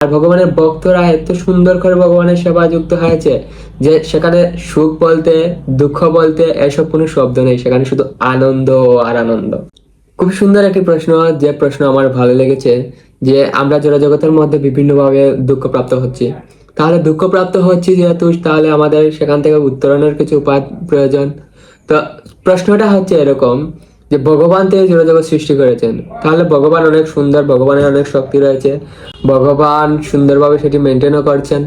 আর ভগবানের ভক্তরা এত সুন্দর করে ভগবানের সেবা যুক্ত হয়েছে যে সেখানে সুখ বলতে, দুঃখ বলতে এসব কোনো শব্দ নেই। সেখানে শুধু আনন্দ আর আনন্দ। খুব সুন্দর একটি প্রশ্ন, যে প্রশ্ন আমার ভালো লেগেছে, যে আমরা জড়জগতের মধ্যে বিভিন্নভাবে দুঃখপ্রাপ্ত হচ্ছি, তাহলে দুঃখপ্রাপ্ত হচ্ছি যেহেতু, তাহলে আমাদের সেখান থেকে উত্তরণের কিছু উপায় প্রয়োজন। তো প্রশ্নটা হচ্ছে এরকম যে ভগবান থেকে জড়জগৎ সৃষ্টি করেছেন। তাহলে ভগবান অনেক সুন্দর, ভগবানের অনেক শক্তি রয়েছে। ভগবান সুন্দরভাবে সেটি মেনটেনও করছেন।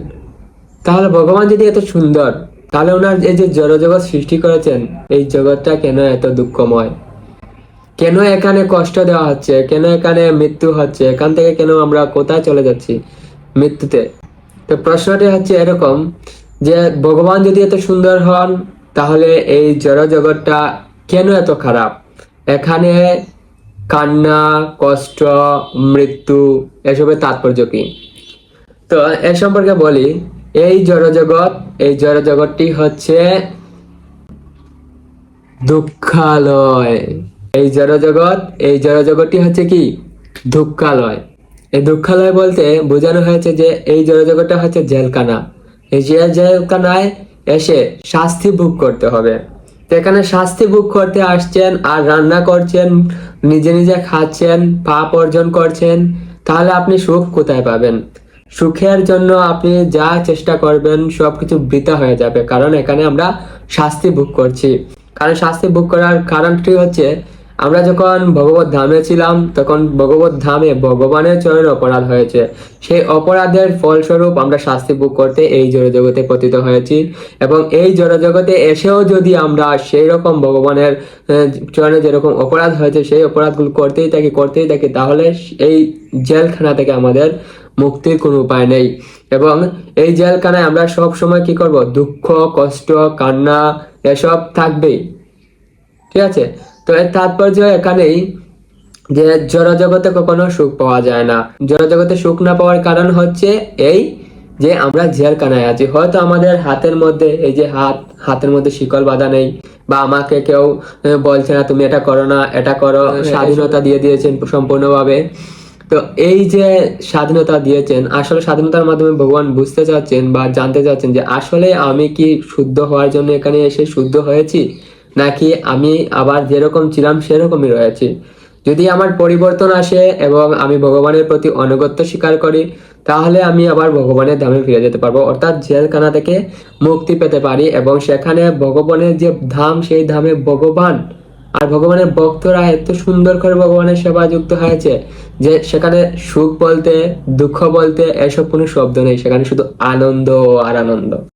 তাহলে ভগবান যদি এত সুন্দর, তাহলে ওনার এই যে জড়জগৎ সৃষ্টি করেছেন, এই জগৎটা কেন এত দুঃখময়? কেন এখানে কষ্ট দেওয়া হচ্ছে? কেন এখানে মৃত্যু হচ্ছে? এখান থেকে কেন আমরা কোথায় চলে যাচ্ছি মৃত্যুতে? তো প্রশ্নটি হচ্ছে এরকম যে ভগবান যদি এত সুন্দর হন, তাহলে এই জড় জগৎটা কেন এত খারাপ? এখানে কান্না, কষ্ট, মৃত্যু এসবের তাৎপর্য কি? তো এ সম্পর্কে বলি, এই জড়জগৎ, এই জড়জগৎটি হচ্ছে দুঃখালয়। এই জড়জগৎ, এই জড়জগৎটি হচ্ছে কি? দুঃখালয়। এই দুঃখালয় বলতে বোঝানো হয়েছে যে এই জড়জগৎটা হচ্ছে জেলখানা। এই জেলখানায় এসে শাস্তি ভোগ করতে হবে। তো এখানে শাস্তি ভোগ করতে আসছেন আর রান্না করছেন, নিজে নিজে খাচ্ছেন, পাপ অর্জন করছেন, তাহলে আপনি সুখ কোথায় পাবেন? সুখের জন্য আপনি যা চেষ্টা করবেন, সবকিছু বৃথা হয়ে যাবে। কারণ এখানে আমরা শাস্তি ভোগ করছি। কারণ শাস্তি ভোগ করার কারণটি হচ্ছে আমরা যখন ভগবত ধামে ছিলাম, তখন ভগবত ধামে ভগবানের চরণে অপরাধ হয়েছে। সেই অপরাধের ফলস্বরূপ আমরা শাস্তি ভোগ করতে এই জড়জগতে পতিত হয়েছি এবং এই জড়জগতে এসেও যদি আমরা সেই রকম ভগবানের চরণে যেরকম অপরাধ হয়েছে, সেই অপরাধগুলো করতেই থাকি করতেই থাকি, তাহলে এই জেলখানা থেকে আমাদের মুক্তির কোনো উপায় নেই। এবং এই জেলখানায় আমরা সব সময় কি করব? দুঃখ, কষ্ট, কান্না, এসব থাকবেই। ঠিক আছে? তো এর তাৎপর্য এখানেই যে জড়জগতে কখনো সুখ পাওয়া যায় না। জড়জগতে সুখ না পাওয়ার কারণ হচ্ছে এই যে আমরা জেলখানায় আছি। হয়তো আমাদের হাতের মধ্যে এই যে হাত হাতের মধ্যে শিকল বাঁধা নেই বা আমাকে কেউ বলছে না তুমি এটা করো না এটা করো। স্বাধীনতা দিয়ে দিয়েছেন সম্পূর্ণভাবে। তো এই যে স্বাধীনতা দিয়েছেন আসলে স্বাধীনতার মাধ্যমে ভগবান বুঝতে চাচ্ছেন বা জানতে চাচ্ছেন যে আসলে আমি কি শুদ্ধ হওয়ার জন্য এখানে এসে শুদ্ধ হয়েছি? নাকি আমি আবার যেরকম ছিলাম সেরকমই রয়েছি। যদি আমার পরিবর্তন আসে এবং আমি ভগবানের প্রতি অনুগত্য স্বীকার করি, তাহলে আমি আবার ভগবানের ধামে ফিরে যেতে পারব। অর্থাৎ জেলখানা থেকে মুক্তি পেতে পারি এবং সেখানে ভগবানের যে ধাম, সেই ধামে ভগবান আর ভগবানের ভক্তরা এত সুন্দর করে ভগবানের সেবা যুক্ত হয়েছে যে সেখানে সুখ বলতে, দুঃখ বলতে এসব কোনো শব্দ নেই। সেখানে শুধু আনন্দ আর আনন্দ